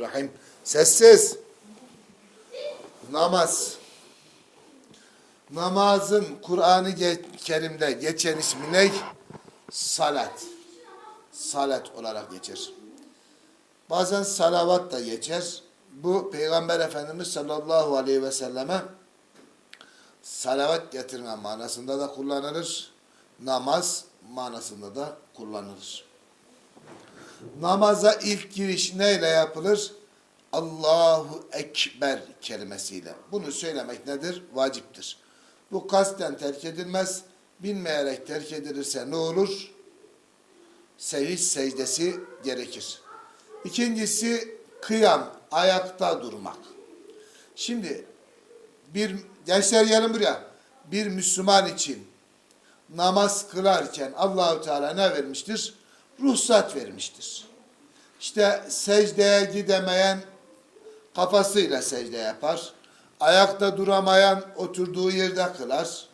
Rahim. Sessiz. Namaz. Namazın Kur'an-ı Kerim'de geçen ismi ne? Salat. Salat olarak geçer. Bazen salavat da geçer. Bu Peygamber Efendimiz sallallahu aleyhi ve selleme salavat getirme manasında da kullanılır. Namaz manasında da kullanılır. Namaza ilk giriş neyle yapılır? Allahu Ekber kelimesiyle. Bunu söylemek nedir? Vaciptir. Bu kasten terk edilmez. Bilmeyerek terk edilirse ne olur? Sevinç secdesi gerekir. İkincisi kıyam, ayakta durmak. Şimdi bir gençler gelin buraya. Bir Müslüman için namaz kılarken Allahu Teala ne vermiştir? Ruhsat vermiştir. İşte secdeye gidemeyen kafasıyla secde yapar. Ayakta duramayan oturduğu yerde kılar.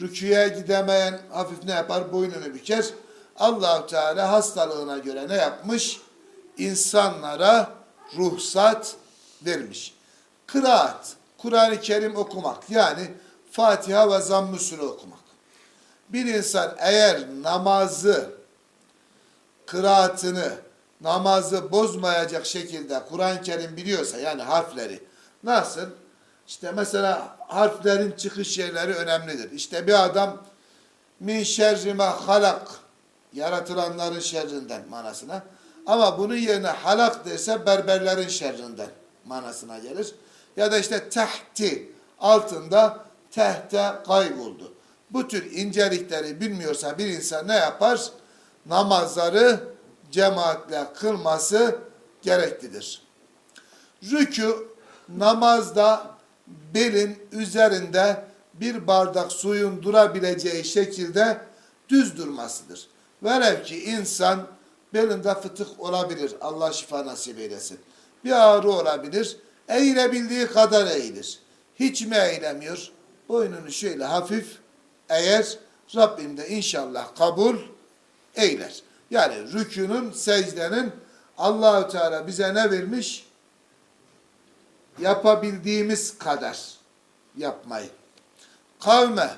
Rüküye gidemeyen hafif ne yapar? Boynunu büker. Allahu Teala hastalığına göre ne yapmış? İnsanlara ruhsat vermiş. Kıraat, Kur'an-ı Kerim okumak yani Fatiha ve Zamm-ı okumak. Bir insan eğer namazı, kıraatını, namazı bozmayacak şekilde Kur'an-ı Kerim biliyorsa yani harfleri nasıl? İşte mesela harflerin çıkış yerleri önemlidir. İşte bir adam min şerrime halak yaratılanların şerrinden manasına ama bunun yerine halak derse berberlerin şerrinden manasına gelir. Ya da işte tehti altında tehte kayboldu. Bu tür incelikleri bilmiyorsa bir insan ne yapar? Namazları cemaatle kılması gereklidir. Rükü namazda belin üzerinde bir bardak suyun durabileceği şekilde düz durmasıdır. Velev ki insan belinde fıtık olabilir. Allah şifa nasip eylesin. Bir ağrı olabilir. Eğilebildiği kadar eğilir. Hiç mi eğilemiyor? Boynunu şöyle hafif eğer Rabbim de inşallah kabul eyler. Yani rükünün, secdenin Allahü Teala bize ne vermiş? Yapabildiğimiz kadar yapmayı. Kavme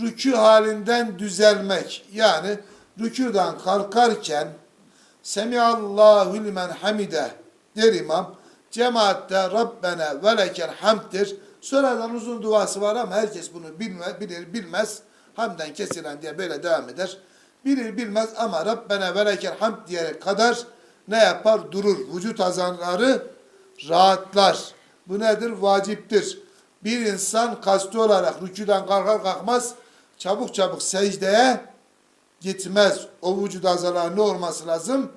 rükü halinden düzelmek yani rüküden kalkarken Semiallahu limen hamide der imam. Cemaatte Rabbena ve lekel. Sonradan uzun duası var ama herkes bunu bilme, bilir bilmez. Hamden kesilen diye böyle devam eder. Bilir bilmez ama Rabbena ve lekel hamd diyerek kadar ne yapar? Durur. Vücut azanları rahatlar. Bu nedir? Vaciptir. Bir insan kastı olarak rüküden kalkar kalkmaz çabuk çabuk secdeye gitmez. O vücut azaları ne olması lazım?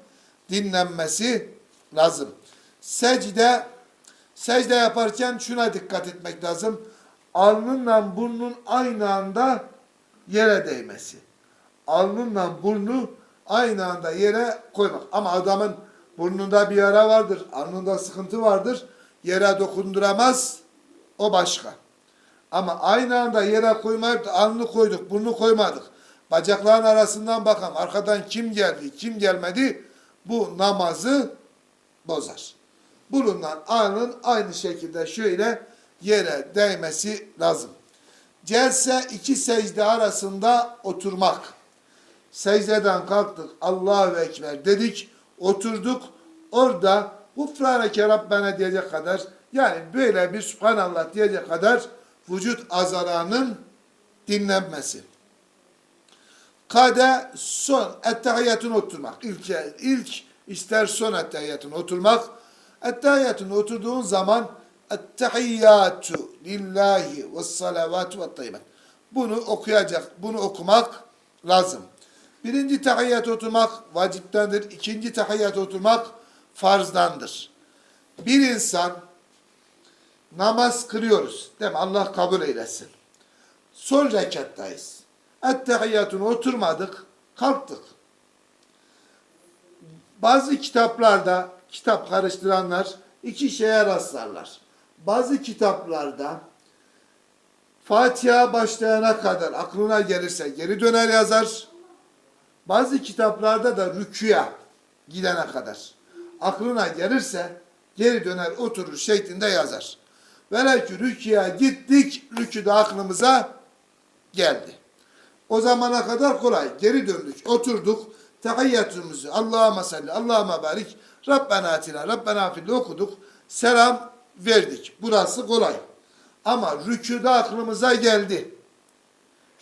Dinlenmesi lazım. Secde secde yaparken şuna dikkat etmek lazım. Alnınla burnun aynı anda yere değmesi. Alnınla burnu aynı anda yere koymak. Ama adamın burnunda bir yara vardır, alnında sıkıntı vardır. Yere dokunduramaz. O başka. Ama aynı anda yere koymayıp da alnını koyduk, burnu koymadık. Bacakların arasından bakalım arkadan kim geldi, kim gelmedi bu namazı bozar. Bulunan alnın aynı şekilde şöyle yere değmesi lazım. Celse iki secde arasında oturmak. Secdeden kalktık Allahu Ekber dedik oturduk orada Gufraneke Rabbena diyecek kadar yani böyle bir Subhanallah diyecek kadar vücut azalarının dinlenmesi. Kade son ettehiyyatına oturmak. İlk, ilk ister son ettehiyyatına oturmak. Ettehiyyatına oturduğun zaman ettehiyyatu lillahi ve salavatu ve tayyibat. Bunu okuyacak, bunu okumak lazım. Birinci tahiyyat oturmak vaciptendir. İkinci tahiyyat oturmak farzdandır. Bir insan namaz kılıyoruz. Değil mi? Allah kabul eylesin. Son rekattayız. Ettehiyyatına oturmadık, kalktık. Bazı kitaplarda, kitap karıştıranlar iki şeye rastlarlar. Bazı kitaplarda Fatiha başlayana kadar aklına gelirse geri döner yazar. Bazı kitaplarda da rüküya gidene kadar aklına gelirse geri döner oturur şeklinde yazar. Velev ki rüküye gittik, rüküde aklımıza geldi. O zamana kadar kolay. Geri döndük, oturduk. Tehiyyatımızı Allah'a salli, Allah'a barik, Rabbena atina, Rabbena fil okuduk. Selam verdik. Burası kolay. Ama rüküde aklımıza geldi.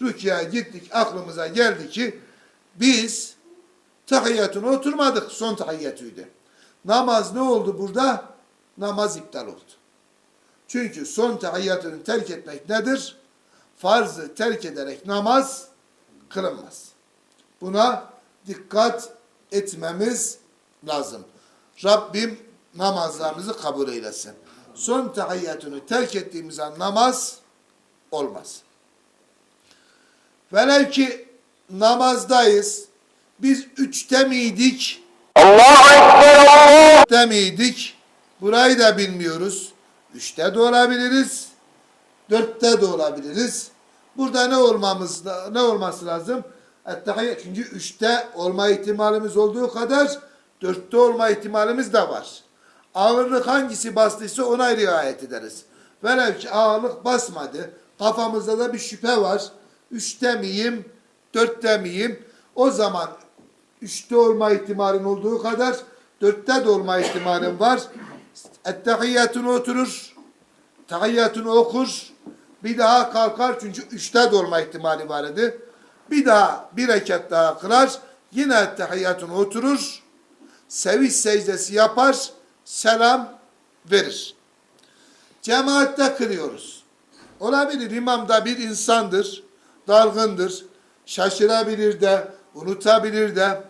Rüküye gittik, aklımıza geldi ki biz tahiyyatına oturmadık. Son tahiyyatıydı. Namaz ne oldu burada? Namaz iptal oldu. Çünkü son tahiyyatını terk etmek nedir? Farzı terk ederek namaz kılınmaz. Buna dikkat etmemiz lazım. Rabbim namazlarımızı kabul eylesin. Son tahiyyatını terk ettiğimiz an namaz olmaz. Velev ki namazdayız. Biz üçte miydik? Dörtte miydik? Burayı da bilmiyoruz. Üçte de olabiliriz. Dörtte de olabiliriz. Burada ne olmamız ne olması lazım? Ettehiyyat çünkü üçte olma ihtimalimiz olduğu kadar dörtte olma ihtimalimiz de var. Ağırlık hangisi bastıysa ona riayet ederiz. Velev ki ağırlık basmadı. Kafamızda da bir şüphe var. Üçte miyim? Dörtte miyim? O zaman üçte olma ihtimalin olduğu kadar dörtte de olma ihtimalin var. Ettehiyyatını oturur. Tahiyyatını okur. Bir daha kalkar çünkü üçte de olma ihtimali var idi. Bir daha bir rekat daha kılar. Yine ettehiyyatını oturur. Seviş secdesi yapar. Selam verir. Cemaatte kılıyoruz. Olabilir imam da bir insandır. Dalgındır. Şaşırabilir de, unutabilir de.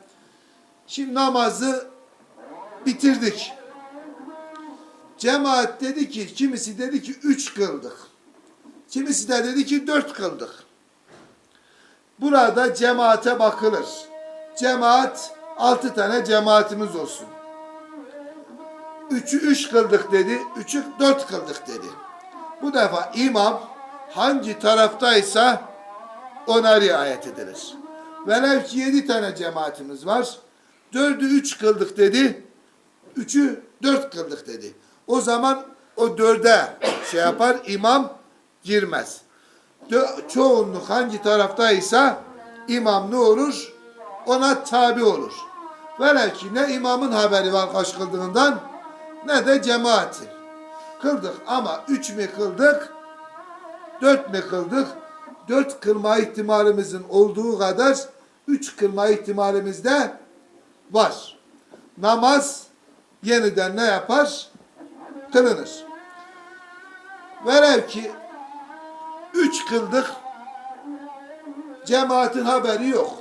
Şimdi namazı bitirdik. Cemaat dedi ki, kimisi dedi ki üç kıldık. Kimisi de dedi ki dört kıldık. Burada cemaate bakılır. Cemaat altı tane cemaatimiz olsun. Üçü üç kıldık dedi, üçü dört kıldık dedi. Bu defa imam hangi taraftaysa ona riayet edilir. Velev ki yedi tane cemaatimiz var. Dördü üç kıldık dedi. Üçü dört kıldık dedi. O zaman o dörde şey yapar imam girmez. Dö- çoğunluk hangi taraftaysa imam ne olur? Ona tabi olur. Velev ki ne imamın haberi var kaç kıldığından ne de cemaatin. Kıldık ama üç mü kıldık? Dört mü kıldık? Dört kılma ihtimalimizin olduğu kadar üç kılma ihtimalimiz de var. Namaz yeniden ne yapar? Kılınır. Velev ki üç kıldık cemaatin haberi yok.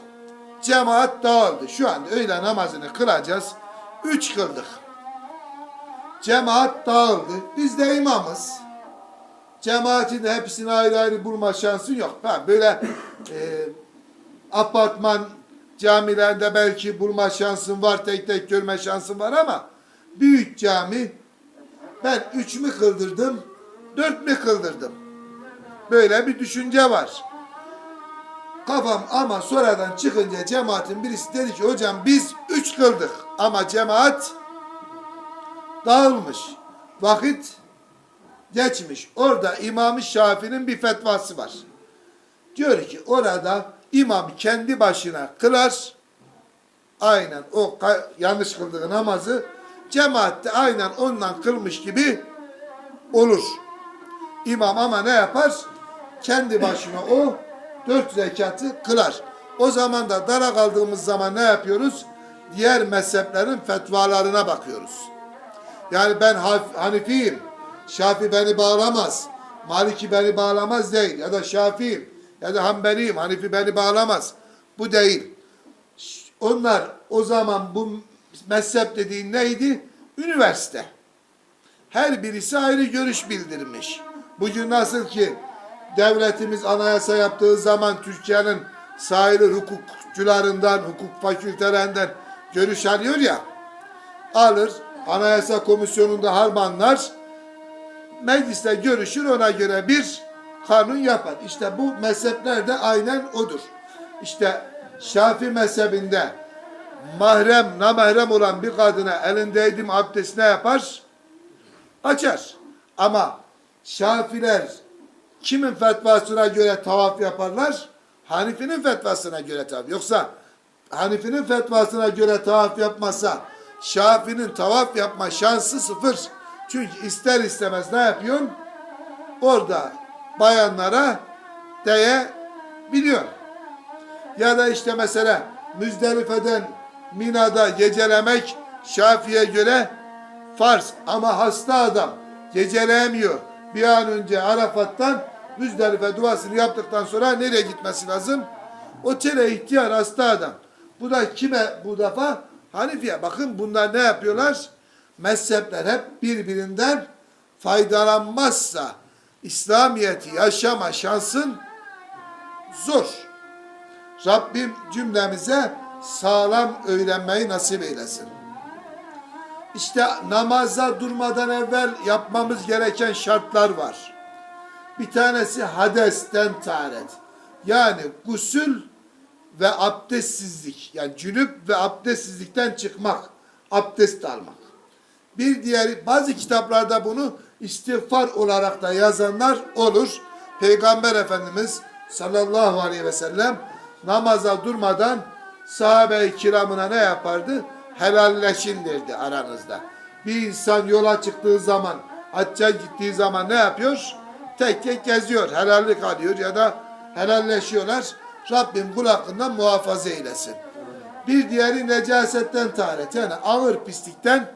Cemaat dağıldı. Şu anda öğle namazını kılacağız. Üç kıldık. Cemaat dağıldı. Biz de imamız. Cemaatin de hepsini ayrı ayrı bulma şansın yok. Ha, böyle e, apartman camilerinde belki bulma şansın var, tek tek görme şansın var ama büyük cami ben üç mü kıldırdım, dört mü kıldırdım? Böyle bir düşünce var. Kafam ama sonradan çıkınca cemaatin birisi dedi ki hocam biz üç kıldık ama cemaat dağılmış. Vakit geçmiş. Orada İmam-ı Şafii'nin bir fetvası var. Diyor ki orada imam kendi başına kılar. Aynen o yanlış kıldığı namazı cemaatte aynen ondan kılmış gibi olur. İmam ama ne yapar? Kendi başına o dört rekatı kılar. O zaman da dara kaldığımız zaman ne yapıyoruz? Diğer mezheplerin fetvalarına bakıyoruz. Yani ben Hanifiyim. Şafi beni bağlamaz. Maliki beni bağlamaz değil. Ya da Şafi'yim. Ya da Hanbeliyim. Hanifi beni bağlamaz. Bu değil. Onlar o zaman bu mezhep dediğin neydi? Üniversite. Her birisi ayrı görüş bildirmiş. Bugün nasıl ki devletimiz anayasa yaptığı zaman Türkiye'nin sahili hukukçularından, hukuk fakültelerinden görüş alıyor ya, alır, anayasa komisyonunda harmanlar, mecliste görüşür ona göre bir kanun yapar. İşte bu mezhepler de aynen odur. İşte Şafi mezhebinde mahrem, namahrem olan bir kadına elindeydim abdest ne yapar? açar. Ama Şafiler kimin fetvasına göre tavaf yaparlar? Hanifi'nin fetvasına göre tavaf. Yoksa Hanifi'nin fetvasına göre tavaf yapmasa Şafi'nin tavaf yapma şansı sıfır. Çünkü ister istemez ne yapıyorsun? Orada bayanlara değe biliyor. Ya da işte mesela Müzdelife'den Mina'da gecelemek Şafi'ye göre farz ama hasta adam geceleyemiyor. Bir an önce Arafat'tan Müzdelife duasını yaptıktan sonra nereye gitmesi lazım? Otele ihtiyar hasta adam. Bu da kime bu defa? Hanifiye. Bakın bunlar ne yapıyorlar? Mezhepler hep birbirinden faydalanmazsa İslamiyet'i yaşama şansın zor. Rabbim cümlemize sağlam öğrenmeyi nasip eylesin. İşte namaza durmadan evvel yapmamız gereken şartlar var. Bir tanesi hadesten taharet. Yani gusül ve abdestsizlik. Yani cünüp ve abdestsizlikten çıkmak. Abdest almak. Bir diğeri bazı kitaplarda bunu istiğfar olarak da yazanlar olur. Peygamber Efendimiz sallallahu aleyhi ve sellem namaza durmadan sahabe-i kiramına ne yapardı? Helalleşin derdi aranızda. Bir insan yola çıktığı zaman, hacca gittiği zaman ne yapıyor? Tek tek geziyor, helallik alıyor ya da helalleşiyorlar. Rabbim kul hakkından muhafaza eylesin. Bir diğeri necasetten taharet. Yani ağır pislikten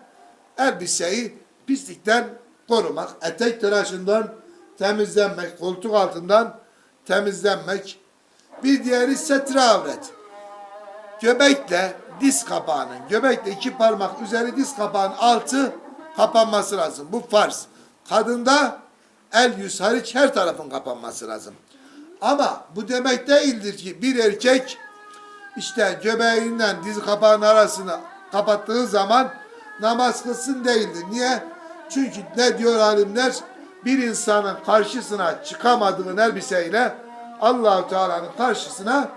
elbiseyi pislikten korumak. Etek tıraşından temizlenmek, koltuk altından temizlenmek. Bir diğeri setre avret. Göbekle diz kapağının, göbekle iki parmak üzeri diz kapağının altı kapanması lazım. Bu farz. Kadında el yüz hariç her tarafın kapanması lazım. Ama bu demek değildir ki bir erkek işte göbeğinden diz kapağının arasını kapattığı zaman namaz kılsın değildir. Niye? Çünkü ne diyor alimler? Bir insanın karşısına çıkamadığın elbiseyle Allahu Teala'nın karşısına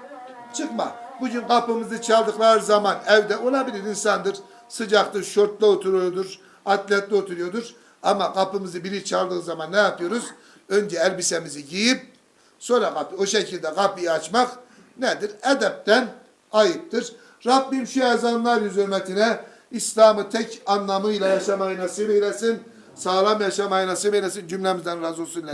çıkma. Bugün kapımızı çaldıkları zaman evde olabilir insandır. Sıcaktır, şortla oturuyordur, atletle oturuyordur. Ama kapımızı biri çaldığı zaman ne yapıyoruz? Önce elbisemizi giyip sonra kapı, o şekilde kapıyı açmak nedir? Edepten ayıptır. Rabbim şu ezanlar yüz hürmetine İslam'ı tek anlamıyla yaşamayı nasip eylesin. Sağlam yaşamayı nasip eylesin. Cümlemizden razı olsun.